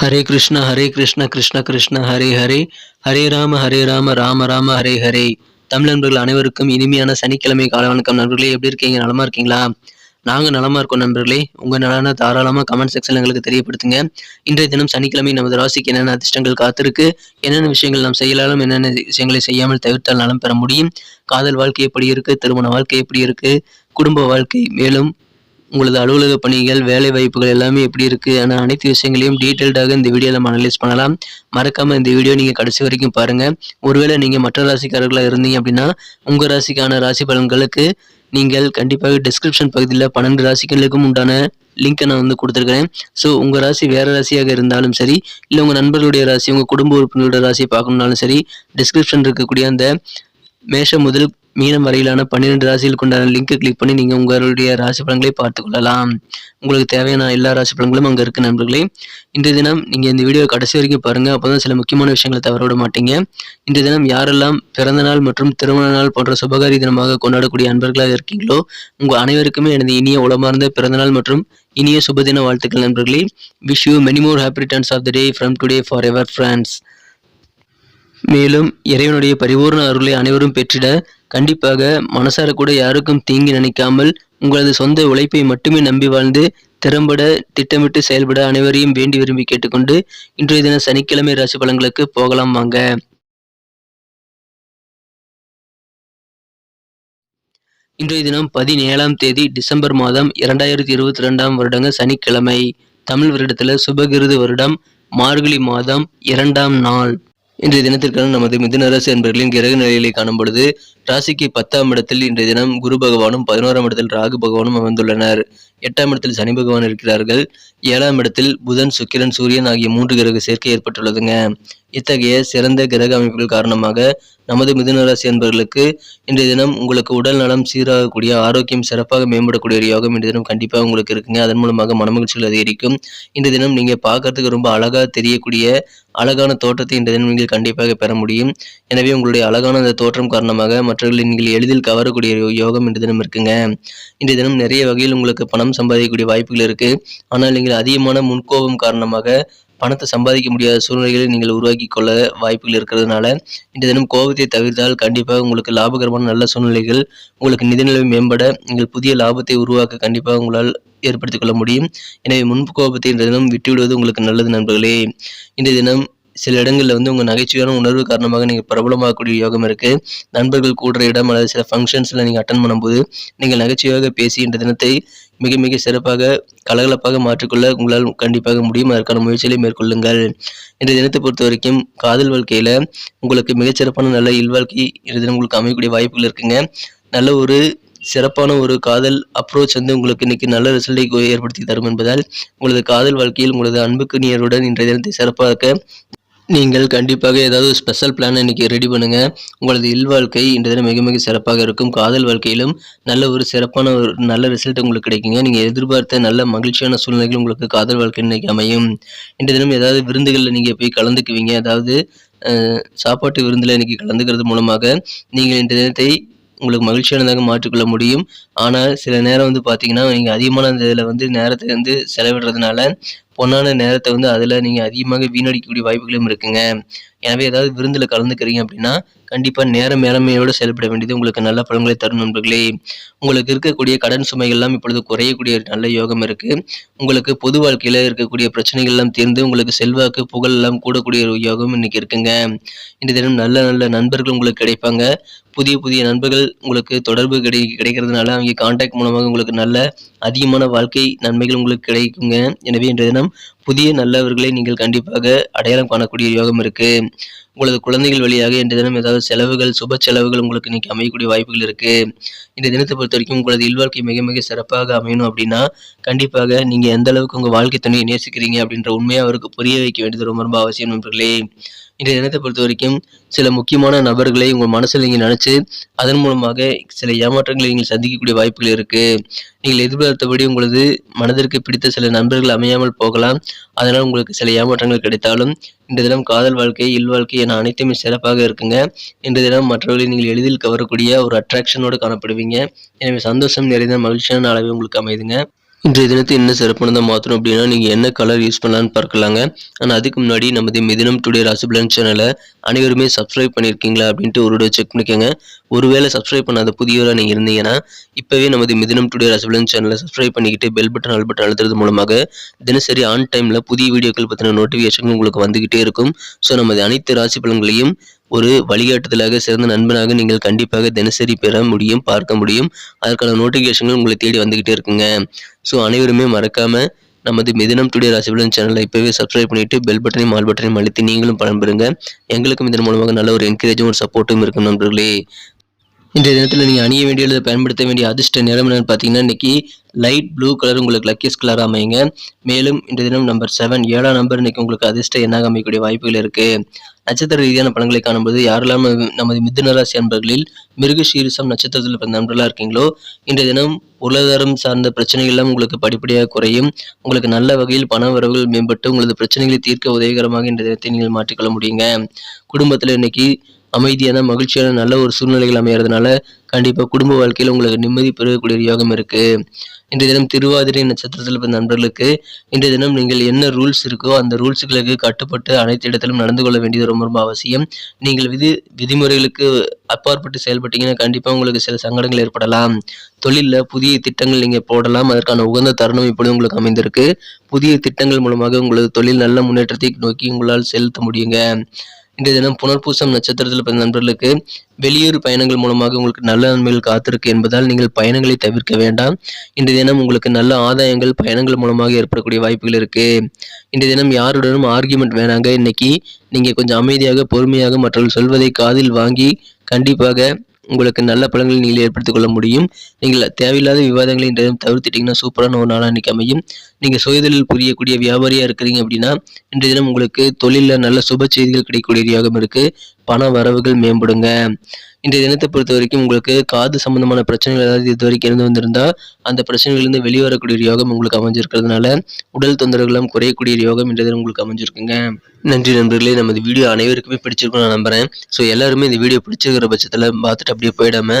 ஹரே கிருஷ்ண ஹரே கிருஷ்ண கிருஷ்ண கிருஷ்ண ஹரே ஹரே. ஹரே ராம ஹரே ராம ராம ராம ஹரே ஹரே. தமிழ் நண்பர்கள் அனைவருக்கும் இனிமையான சனிக்கிழமை கால வணக்கம். நண்பர்களே எப்படி இருக்கீங்க? நலமா இருக்கீங்களா? நாங்கள் நலமா இருக்கோம் நண்பர்களே. உங்கள் நலனை தாராளமாக கமெண்ட் செக்ஷன் எங்களுக்கு தெரியப்படுத்துங்க. இன்றைய தினம் சனிக்கிழமை நமது ராசிக்கு என்னென்ன அதிர்ஷ்டங்கள் காத்திருக்கு? என்னென்ன விஷயங்கள் நாம் செய்யலாலும் என்னென்ன விஷயங்களை செய்யாமல் தவிர்த்தால் நலம் பெற முடியும்? காதல் வாழ்க்கை எப்படி இருக்கு? திருமண வாழ்க்கை எப்படி இருக்கு? குடும்ப வாழ்க்கை மேலும் உங்களது அலுவலக பணிகள் வேலை வாய்ப்புகள் எல்லாமே எப்படி இருக்குது ஆனால் அனைத்து விஷயங்களையும் டீட்டெயில்டாக இந்த வீடியோ நம்ம அனலைஸ் பண்ணலாம். மறக்காமல் இந்த வீடியோ நீங்கள் கடைசி வரைக்கும் பாருங்கள் ஒருவேளை நீங்கள் மற்ற ராசிக்காரர்களாக இருந்தீங்க அப்படின்னா உங்கள் ராசிக்கான ராசி பலன்களுக்கு நீங்கள் கண்டிப்பாக டிஸ்கிரிப்ஷன் பகுதியில் பன்னெண்டு ராசிகளுக்கும் உண்டான லிங்க்கை நான் வந்து கொடுத்துருக்கிறேன். ஸோ உங்கள் ராசி வேறு ராசியாக இருந்தாலும் சரி இல்லை உங்கள் நண்பர்களுடைய ராசி உங்கள் குடும்ப உறுப்பினருடைய ராசியை பார்க்கணுன்னாலும் சரி டிஸ்கிரிப்ஷன் இருக்கக்கூடிய அந்த மேஷம் முதல் மீனம் வரையிலான பன்னிரெண்டு ராசிகள் கொண்டாட லிங்கை கிளிக் பண்ணி நீங்கள் உங்களுடைய ராசி பலன்களை பார்த்துக்கொள்ளலாம் உங்களுக்கு தேவையான எல்லா ராசி பலன்களும் அங்கே இருக்கு நண்பர்களே. இன்றைய தினம் நீங்கள் இந்த வீடியோ கடைசி வரைக்கும் பாருங்கள் அப்போ தான் சில முக்கியமான விஷயங்களை தவற விட மாட்டீங்க. இன்றைய தினம் யாரெல்லாம் பிறந்த நாள் மற்றும் திருமண நாள் போன்ற சுபகாரி தினமாக கொண்டாடக்கூடிய அன்பர்களாக இருக்கீங்களோ உங்கள் அனைவருக்குமே எனது இனிய உளமார்ந்த பிறந்தநாள் மற்றும் இனிய சுபதின வாழ்த்துக்கள் நண்பர்களே. Wish you many more happy returns of the day from today forever friends மேலும் இறைவனுடைய பரிபூர்ண அருளை அனைவரும் பெற்றிட கண்டிப்பாக மனசார கூட யாருக்கும் தீங்கி நினைக்காமல் உங்களது சொந்த உழைப்பை மட்டுமே நம்பி வாழ்ந்து திறம்பட திட்டமிட்டு செயல்பட அனைவரையும் வேண்டி விரும்பி கேட்டுக்கொண்டு இன்றைய தின சனிக்கிழமை ராசி பலன்களுக்கு போகலாம் வாங்க. இன்றைய தினம் பதினேழாம் தேதி டிசம்பர் மாதம் இரண்டாயிரத்தி இருபத்தி ரெண்டாம் வருடங்க சனிக்கிழமை. தமிழ் வருடத்துல சுபகிருது வருடம் மார்கழி மாதம் இரண்டாம் நாள். இன்றைய தினத்திற்கான நமது மிதுனராசி என்பர்களின் கிரக நிலையிலே காணும் பொழுது ராசிக்கு பத்தாம் இடத்தில் இன்றைய தினம் குரு பகவானும் பதினோராம் இடத்தில் ராகு பகவானும் அமைந்துள்ளனர். எட்டாம் இடத்தில் சனி பகவான் இருக்கிறார்கள். ஏழாம் இடத்தில் புதன் சுக்கிரன் சூரியன் ஆகிய மூன்று கிரக சேர்க்கை ஏற்பட்டுள்ளதுங்க. இத்தகைய சிறந்த கிரக அமைப்புகள் காரணமாக நமது மிதுனராசி என்பவர்களுக்கு இன்றைய தினம் உங்களுக்கு உடல் நலம் சீராகக்கூடிய ஆரோக்கியம் சிறப்பாக மேம்படக்கூடிய ஒரு யோகம் இன்றைய தினம் கண்டிப்பாக உங்களுக்கு இருக்குங்க. அதன் மூலமாக மனமகிழ்ச்சிகள் அதிகரிக்கும். இன்றைய தினம் நீங்கள் பார்க்கறதுக்கு ரொம்ப அழகாக தெரியக்கூடிய அழகான தோற்றத்தை இன்றைய தினம் நீங்கள் கண்டிப்பாக பெற முடியும். எனவே உங்களுடைய அழகான அந்த தோற்றம் காரணமாக மற்றவர்களை நீங்கள் எளிதில் கவரக்கூடிய யோகம் இன்று தினம் இருக்குங்க. இன்றைய தினம் நிறைய வகையில் உங்களுக்கு பணம் சம்பாதிக்கக்கூடிய வாய்ப்புகள் இருக்கு. ஆனால் நீங்கள் அதிகமான முன்கோபம் காரணமாக பணத்தை சம்பாதிக்க முடியாத சூழ்நிலைகளை நீங்கள் உருவாக்கி கொள்ள வாய்ப்புகள் இருக்கிறதுனால இன்றைய தினம் கோபத்தை தவிர்த்தால் கண்டிப்பாக உங்களுக்கு லாபகரமான நல்ல சூழ்நிலைகள் உங்களுக்கு நிதிநிலை மேம்பட நீங்கள் புதிய லாபத்தை உருவாக்க கண்டிப்பாக உங்களால் ஏற்படுத்திக் கொள்ள முடியும். எனவே முன்பு கோபத்தை இன்றைய தினம் விட்டுவிடுவது உங்களுக்கு நல்லது நண்பர்களே. இன்றைய தினம் சில இடங்களில் வந்து உங்கள் நகைச்சுவையான உணர்வு காரணமாக நீங்கள் பிரபலமாகக்கூடிய யோகம் இருக்குது நண்பர்கள் கூடுற இடம் அல்லது சில ஃபங்க்ஷன்ஸில் நீங்கள் அட்டன் பண்ணும்போது நீங்கள் நகைச்சுவையாக பேசி இந்த தினத்தை மிக மிக சிறப்பாக கலகலப்பாக மாற்றிக்கொள்ள உங்களால் கண்டிப்பாக முடியும். அதற்கான முயற்சிகளை மேற்கொள்ளுங்கள். இந்த தினத்தை பொறுத்த வரைக்கும் காதல் வாழ்க்கையில் உங்களுக்கு மிகச்சிறப்பான நல்ல இல்வாழ்க்கை இந்த தினம் உங்களுக்கு அமையக்கூடிய வாய்ப்புகள் இருக்குங்க. நல்ல ஒரு சிறப்பான ஒரு காதல் அப்ரோச் வந்து உங்களுக்கு இன்னைக்கு நல்ல ரிசல்ட்டை ஏற்படுத்தி தரும் என்பதால் உங்களது காதல் வாழ்க்கையில் உங்களது அன்புக்கு நேருடன் இன்றைய தினத்தை சிறப்பாக நீங்கள் கண்டிப்பாக ஏதாவது ஸ்பெஷல் பிளான் இன்னைக்கு ரெடி பண்ணுங்கள் உங்களது இல்வாழ்க்கை இன்றைய தினம் மிக மிக சிறப்பாக இருக்கும். காதல் வாழ்க்கையிலும் நல்ல ஒரு சிறப்பான ஒரு நல்ல ரிசல்ட் உங்களுக்கு கிடைக்குங்க. நீங்கள் எதிர்பார்த்த நல்ல மகிழ்ச்சியான சூழ்நிலைகள் உங்களுக்கு காதல் வாழ்க்கை இன்னைக்கு அமையும். இன்றைய தினம் ஏதாவது விருந்துகளில் நீங்கள் போய் கலந்துக்குவீங்க. அதாவது சாப்பாட்டு விருந்தில் இன்றைக்கி கலந்துக்கிறது மூலமாக நீங்கள் இந்த தினத்தை உங்களுக்கு மகிழ்ச்சியானதாக மாற்றிக்கொள்ள முடியும். ஆனால் சில நேரம் வந்து பார்த்தீங்கன்னா நீங்கள் அதிகமான அந்த இதில் வந்து நேரத்தை வந்து செலவிடுறதுனால பொன்னான நேரத்தை வந்து அதில் நீங்கள் அதிகமாக வீணடிக்கக்கூடிய வாய்ப்புகளும் இருக்குங்க. எனவே ஏதாவது விருந்தில் கலந்துக்கிறீங்க அப்படின்னா கண்டிப்பாக நேர மேலமையோடு செயல்பட வேண்டியது உங்களுக்கு நல்ல பலன்களை தரும் நண்பர்களே. உங்களுக்கு இருக்கக்கூடிய கடன் சுமைகள்லாம் இப்பொழுது குறையக்கூடிய ஒரு நல்ல யோகம் இருக்குது உங்களுக்கு பொது வாழ்க்கையில் இருக்கக்கூடிய பிரச்சனைகள் எல்லாம் தீர்ந்து உங்களுக்கு செல்வாக்கு புகழ் எல்லாம் கூடக்கூடிய ஒரு யோகம் இன்னைக்கு இருக்குங்க. இந்த தினம் நல்ல நல்ல நண்பர்கள் உங்களுக்கு கிடைப்பாங்க. புதிய புதிய நண்பர்கள் உங்களுக்கு தொடர்பு கிடை கிடைக்கிறதுனால அவங்க கான்டாக்ட் மூலமாக உங்களுக்கு நல்ல அதிகமான வாழ்க்கை நன்மைகள் உங்களுக்கு கிடைக்குங்க. எனவே இன்றைய தினம் புதிய நல்லவர்களை நீங்கள் கண்டிப்பாக அடையாளம் காணக்கூடிய யோகம் இருக்கு. உங்களது குழந்தைகள் வழியாக இன்றைய தினம் ஏதாவது செலவுகள் சுப செலவுகள் உங்களுக்கு இன்னைக்கு அமையக்கூடிய வாய்ப்புகள் இருக்கு. இந்த தினத்தை பொறுத்த வரைக்கும் உங்களது இல்வாழ்க்கை மிக மிக சிறப்பாக அமையணும் அப்படின்னா கண்டிப்பாக நீங்க எந்த அளவுக்கு உங்க வாழ்க்கை துணையை நேசிக்கிறீங்க அப்படின்ற உண்மையை அவருக்கு புரிய வைக்க வேண்டியது ரொம்ப ரொம்ப அவசியம் நண்பர்களே. இந்த தினத்தை பொறுத்த வரைக்கும் சில முக்கியமான நபர்களை உங்கள் மனசில் நீங்கள் நினச்சி அதன் மூலமாக சில ஏமாற்றங்களை நீங்கள் சந்திக்கக்கூடிய வாய்ப்புகள் இருக்குது நீங்கள் எதிர்பார்த்தபடி உங்களது மனதிற்கு பிடித்த சில நண்பர்கள் அமையாமல் போகலாம். அதனால் உங்களுக்கு சில ஏமாற்றங்கள் கிடைத்தாலும் இந்த தினம் காதல் வாழ்க்கை இல்வாழ்க்கை என அனைத்துமே சிறப்பாக இருக்குங்க. இன்று தினம் மற்றவர்களை நீங்கள் எளிதில் கவரக்கூடிய ஒரு அட்ராக்ஷனோடு காணப்படுவீங்க. எனவே சந்தோஷம் நிறைந்த மகிழ்ச்சியான அளவே உங்களுக்கு அமைதுங்க. இன்றைய தினத்தை என்ன சிறப்பானதாக மாற்றணும் அப்படின்னா நீங்கள் என்ன கலர் யூஸ் பண்ணலான்னு பார்க்கலாங்க. ஆனால் அதுக்கு முன்னாடி நமது மிதினம் டுடே ராசிபலன் சேனலை அனைவருமே சப்ஸ்கிரைப் பண்ணியிருக்கீங்களா அப்படின்ட்டு ஒரு செக் பண்ணிக்கோங்க. ஒருவேளை சப்ஸ்கிரைப் பண்ணாத புதியவராக நீங்கள் இருந்தீங்கன்னா இப்போவே நமது மிதினம் டுடே ரசபலன் சேனலை சப்ஸ்கிரைப் பண்ணிக்கிட்டு பெல் பட்டன் ஆல் பட்டன் அழுத்துறது மூலமாக தினசரி ஆன் டைமில் புதிய வீடியோக்கள் பற்றின நோட்டிஃபிகேஷன் உங்களுக்கு வந்துக்கிட்டே இருக்கும். ஸோ நமது அனைத்து ராசி பலன்களையும் ஒரு வழிகாட்டுதலாக சிறந்த நண்பனாக நீங்கள் கண்டிப்பாக தினசரி பெற முடியும் பார்க்க முடியும். அதற்கான நோட்டிஃபிகேஷன்கள் உங்களை தேடி வந்துக்கிட்டே இருக்குங்க. ஸோ அனைவருமே மறக்காமல் நமது மிதனம் டுடே ராசிபலன் சேனலை இப்போவே சப்ஸ்கிரைப் பண்ணிட்டு பெல் பட்டனையும் ஆல் பட்டனையும் அழுத்தி நீங்களும் பயன்பெறுங்க எங்களுக்கும் இதன் மூலமாக நல்ல ஒரு என்கரேஜும் ஒரு சப்போர்ட்டும் இருக்கும் நண்பர்களே. இன்றைய தினத்தில் நீங்கள் அணிய வேண்டிய அல்லது பயன்படுத்த வேண்டிய அதிர்ஷ்ட நிறம் என்னன்னு பார்த்தீங்கன்னா இன்னைக்கு லைட் ப்ளூ கலர் உங்களுக்கு லக்கியஸ் கலர் அமையுங்க. மேலும் இன்றைய தினம் நம்பர் செவன் ஏழாம் நம்பர் இன்னைக்கு உங்களுக்கு அதிர்ஷ்ட எண்ணாக அமையக்கூடிய வாய்ப்புகள் இருக்குது நட்சத்திர ரீதியான பழங்களை காணும்போது யாரெல்லாம் நமது- நமது மிதுன ராசி அன்பர்களில் மிருகசீரிசம் நட்சத்திரத்தில் பிறந்த நண்பர்களாக இருக்கீங்களோ இன்றைய தினம் பொருளாதாரம் சார்ந்த பிரச்சனைகள்லாம் உங்களுக்கு படிப்படியாக குறையும். உங்களுக்கு நல்ல வகையில் பண வரவுகள் மேம்பட்டு உங்களது பிரச்சனைகளை தீர்க்க உதவிகரமாக இன்றைய தினத்தை நீங்கள் மாற்றிக்கொள்ள முடியுங்க. குடும்பத்தில் இன்னைக்கு அமைதியான மகிழ்ச்சியான நல்ல ஒரு சூழ்நிலைகள் அமையறதுனால கண்டிப்பாக குடும்ப வாழ்க்கையில் உங்களுக்கு நிம்மதி பெறக்கூடிய யோகம் இருக்குது இன்றைய தினம் திருவாதிரை நட்சத்திரத்தில் பிறந்த நண்பர்களுக்கு இன்றைய தினம் நீங்கள் என்ன ரூல்ஸ் இருக்கோ அந்த ரூல்ஸுகளுக்கு கட்டுப்பட்டு அனைத்து இடத்திலும் நடந்து கொள்ள வேண்டியது ரொம்ப ரொம்ப அவசியம். நீங்கள் விதி விதிமுறைகளுக்கு அப்பாற்பட்டு செயல்பட்டீங்கன்னா கண்டிப்பாக உங்களுக்கு சில சங்கடங்கள் ஏற்படலாம். தொழிலில் புதிய திட்டங்கள் நீங்கள் போடலாம். அதற்கான உகந்த தருணம் இப்பொழுது உங்களுக்கு அமைந்திருக்கு. புதிய திட்டங்கள் மூலமாக உங்களது தொழில் நல்ல முன்னேற்றத்தை நோக்கி உங்களால் செலுத்த முடியுங்க. இன்றைய தினம் புனர்பூசம் நட்சத்திரத்தில் பிறந்த நண்பர்களுக்கு வெளியூர் பயணங்கள் மூலமாக உங்களுக்கு நல்ல நன்மைகள் காத்திருக்கு என்பதால் நீங்கள் பயணங்களை தவிர்க்க வேண்டாம். இன்றைய தினம் உங்களுக்கு நல்ல ஆதாயங்கள் பயணங்கள் மூலமாக ஏற்படக்கூடிய வாய்ப்புகள் இருக்கு. இன்றைய தினம் யாருடனும் ஆர்கியூமெண்ட் வேணாங்க. இன்னைக்கு நீங்க கொஞ்சம் அமைதியாக பொறுமையாக மற்றவர்கள் சொல்வதை காதில் வாங்கி கண்டிப்பாக உங்களுக்கு நல்ல பலன்களை நீங்கள் ஏற்படுத்திக் கொள்ள முடியும். நீங்கள் தேவையில்லாத விவாதங்களை இன்றைய தினம் தவிர்த்துட்டீங்கன்னா சூப்பரான ஒரு நாளாக இன்றைக்கி அமையும். நீங்கள் சுயதொழில் புரியக்கூடிய வியாபாரியாக இருக்கிறீங்க அப்படின்னா இன்றைய தினம் உங்களுக்கு தொழிலில் நல்ல சுப செய்திகள் கிடைக்கக்கூடிய யோகம் இருக்கு. பண வரவுகள் மேம்படுங்க. இன்றைய தினத்தை பொறுத்த வரைக்கும் உங்களுக்கு காது சம்பந்தமான பிரச்சனைகள் ஏதாவது இது வரைக்கும் இருந்து வந்திருந்தால் அந்த பிரச்சனைகள்லேருந்து வெளிவரக்கூடிய யோகம் உங்களுக்கு அமைஞ்சிருக்கிறதுனால உடல் தொந்தரவுகளும் குறையக்கூடிய யோகம் இன்றைய தினம் உங்களுக்கு அமைஞ்சிருக்குங்க. நன்றி நண்பர்களே நமது வீடியோ அனைவருக்குமே பிடிச்சிருக்கும் நான் நம்புறேன். ஸோ எல்லாருமே இந்த வீடியோ பிடிச்சிருக்கிற பட்சத்தில் பார்த்துட்டு அப்படியே போயிடாம